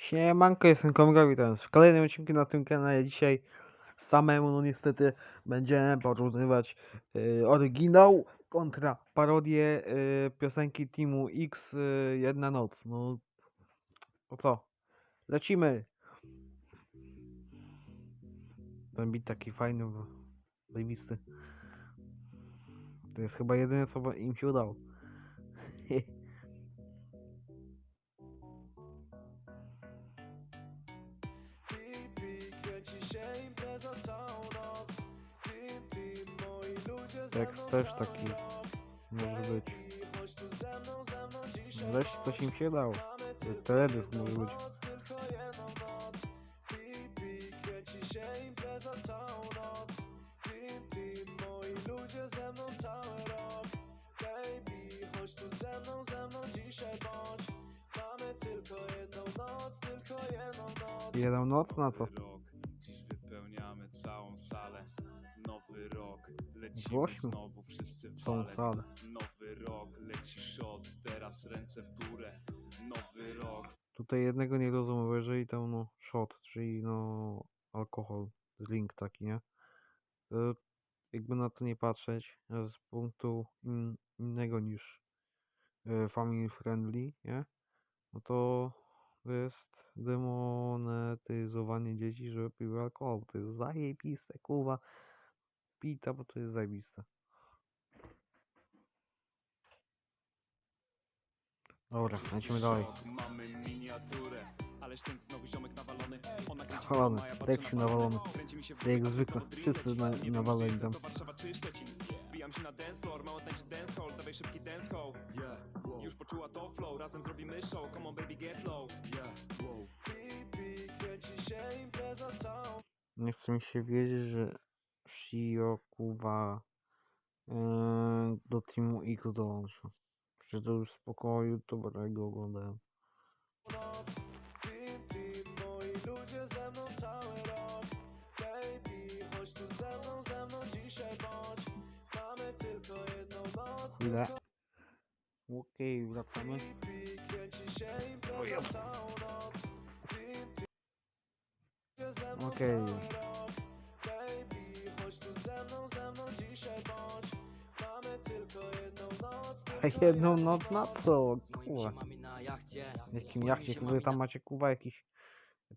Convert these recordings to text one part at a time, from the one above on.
Siemanko, jestem Komga, witam w kolejnym odcinku na tym kanale. Dzisiaj samemu, no niestety, będziemy porównywać y, oryginał kontra parodię y, piosenki Teamu X y, Jedna Noc. No, o co? Lecimy! Ten beat taki fajny, zajebisty. To jest chyba jedyne, co im się udało. Tekst też taki może być. Wreszcie coś im się dało. Teledysk może być. Jedną noc na? Rok, dziś wypełniamy całą salę. Nowy rok, lecimy Głośno. znowu wszyscy w salę. Nowy rok, leci shot, teraz ręce w górę. Nowy rok, Tutaj jednego nie rozumiem, bo jeżeli tam no shot, czyli no alkohol, drink taki, nie? To jakby na to nie patrzeć e, z punktu in, innego niż e, family friendly, nie? No to to jest demonetyzowanie dzieci, żeby piły alkohol. To jest zajebiste, kurwa. Pita, bo to jest zajebiste. Dobra, lecimy dalej. mamy miniaturę. Ależ ten znowu ziomek nawalony. Ona kręci Nawalony, głową, a ja patrzę tekściu na balony. nawalony. Kręci mi się w Jak zwykle, wszyscy na- Nie wiem, nawaleni czy jestem tam. to Warszawa czy Szczecin. Wbijam się na dance floor, mało tańczy dance hall, dawaj szybki dance hall. Już poczuła to flow, razem zrobimy show, come on baby get low. Nie chce mi się wierzyć, że Shio Kuba yy, do Teamu X dołączy. Że to już spokojnie youtuberego oglądałem. Chwilę. Okej, wracamy. O Jezu. Jedną noc na co? Kurwa. Jakim jachcie? Wy tam macie kuwa jakieś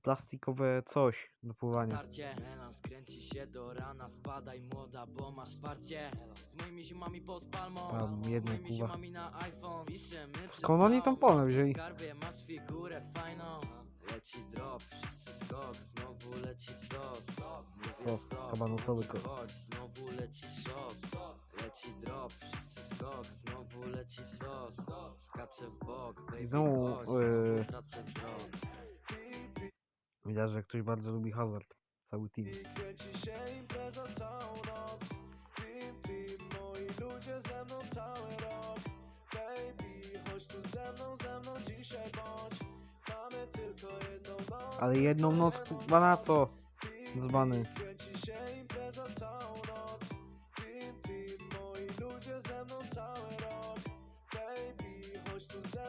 plastikowe coś do pływania. Starcie, melan skręci się do rana, spadaj młoda, bo masz wsparcie Z moimi ziomami pod palmą, Tam z moimi kurwa. ziomami na iPhone Piszemy przez Skąd oni tą noc, wzięli? skarbie masz figurę fajną Leci drop, wszyscy skok, znowu leci sos Mówię Sos, stop, chodź, znowu leci shot Leci drop, wszyscy skok, znowu Znowu, yy, Widać, że ktoś bardzo lubi hazard. Cały team. Ale jedną noc kurwa na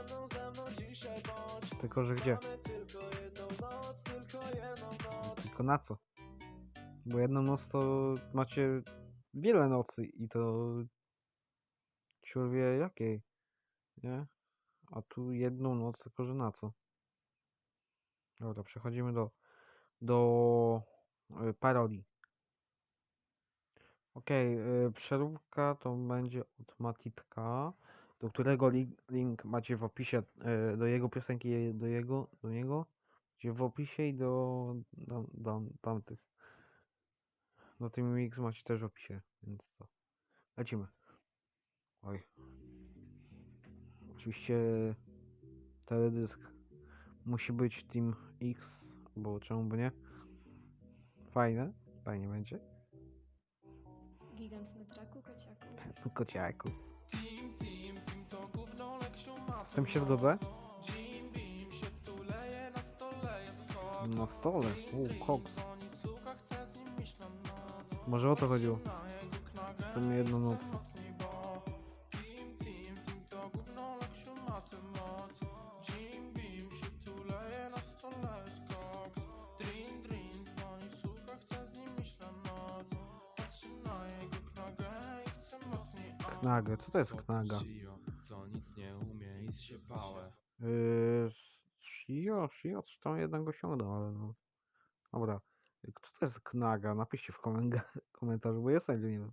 co? Dzbany. Tylko, że gdzie? Tylko na co? Bo jedną noc to macie wiele nocy i to ciur wie jakiej, nie? A tu jedną noc, tylko że na co? Dobra, przechodzimy do do y, parodii. Okej, y, przeróbka to będzie od Matitka, do którego link, link macie w opisie, y, do jego piosenki, do jego, do niego, macie w opisie i do, do, do tamtych. Do tym Mix macie też w opisie, więc to. Lecimy. Oj. Oczywiście teledysk musi być Team X, bo czemu by nie? Fajne, fajnie będzie. Gigant na traku, kociaku. Kociaku. Co mi się podoba? Na stole? Uuu, koks. Może o to chodziło. To mi jedną noc. Knaga, co to jest knaga? Nic nie umie i się pałę. Yy, Shio, Shio, coś tam jednego osiągnął, ale no. Dobra. Kto to jest knaga? Napiszcie w komentarzu, bo ja sam nie wiem.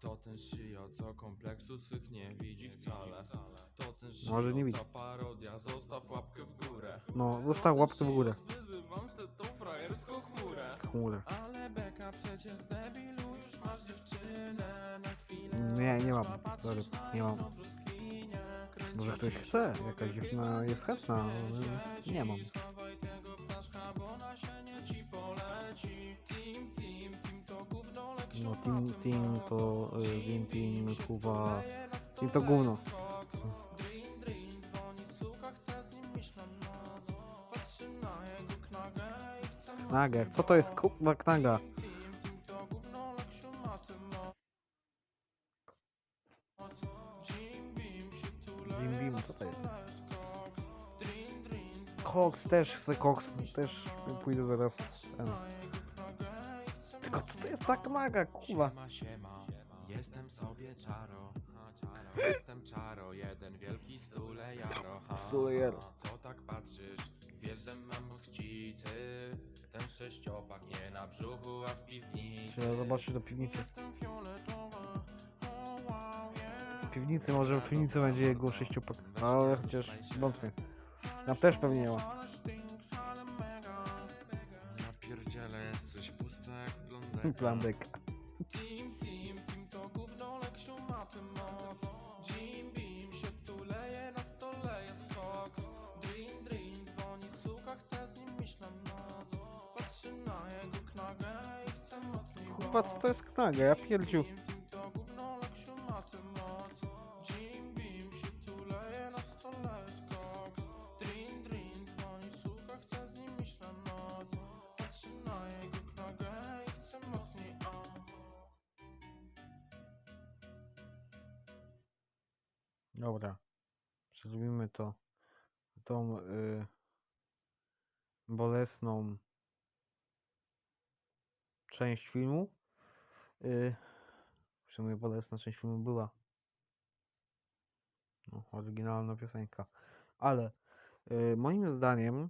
To ten Shio, co kompleksu swych nie widzi wcale. To ten Shio, Może nie widzi. ta parodia, zostaw łapkę w górę. No, zostaw łapkę w górę. Wyzywam se tą frajerską chmurę. Chmurę. Ale beka przecież debilu, już masz dziewczynę na chwilę. Nie, nie mam. Sorry, nie mam. Może ktoś chce, jakaś dziewczyna jest chętna, ale nie mam. To No, team, team to, y, team, team, na team to gówno. jest koks. Drin, drin, dzwoni suka, Cox, też chcę Cox, też pójdę zaraz. Ten. Tylko co to jest ta knaga, kurwa? Siema, siema, jestem sobie czaro, ha, czaro. Jestem czaro, jeden wielki stule jaro, ha, Stule jaro. Co tak patrzysz, wiesz, że mam chcity Ten sześciopak nie na brzuchu, a w piwnicy Trzeba zobaczyć do piwnicy. Jestem wow. W piwnicy, może w piwnicy będzie jego sześciopak. Ale chociaż wątpię. Tam też pewnie nie ma. Ja pierdzielę, jesteś pusta jak blondeka Plandek. Team, team, team to gówno, Leksiu ma tym moc Jim Beam się tuleje, na stole jest koks Drin, drin, dzwoni suka, chce z nim iść na noc Patrzy na jego knagę i chce mocniej Kurwa, co to jest knaga? Ja pierdziu. Dobra. Zrobimy to. Tą y, bolesną część filmu. Y, w sumie bolesna część filmu była. No, oryginalna piosenka. Ale y, moim zdaniem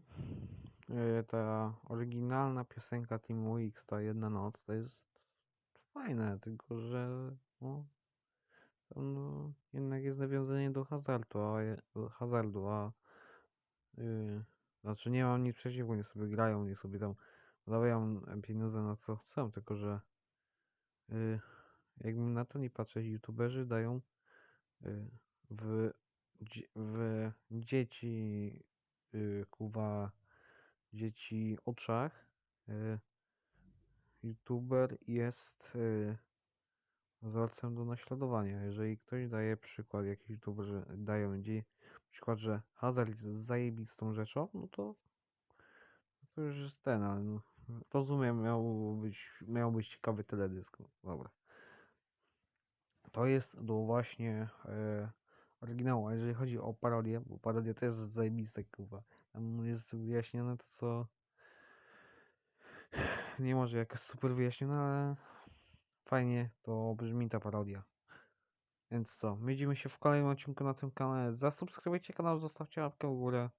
y, ta oryginalna piosenka Team Weeks, ta jedna noc, to jest fajne, tylko że no, tam, no, jednak jest nawiązanie do hazardu, a, hazardu, a y, znaczy nie mam nic przeciwko, niech sobie grają, niech sobie tam zarabiają pieniądze na co chcą, tylko że y, jakbym na to nie patrzeć, youtuberzy dają y, w, w dzieci y, kuwa dzieci oczach y, youtuber jest y, wzorcem do naśladowania. Jeżeli ktoś daje przykład, jakiś youtuberzy dają gdzie przykład, że hazard jest zajebistą rzeczą, no to to już jest ten, ale no, rozumiem, miał być, miał być ciekawy teledysk. no, Dobra. To jest do właśnie e, oryginału, a jeżeli chodzi o parodię, bo parodia to jest zajebiste, kurwa. Tam jest wyjaśnione to, co nie może jakaś super wyjaśnione, ale fajnie to brzmi ta parodia. Więc co, widzimy się w kolejnym odcinku na tym kanale. Zasubskrybujcie kanał, zostawcie łapkę w górę.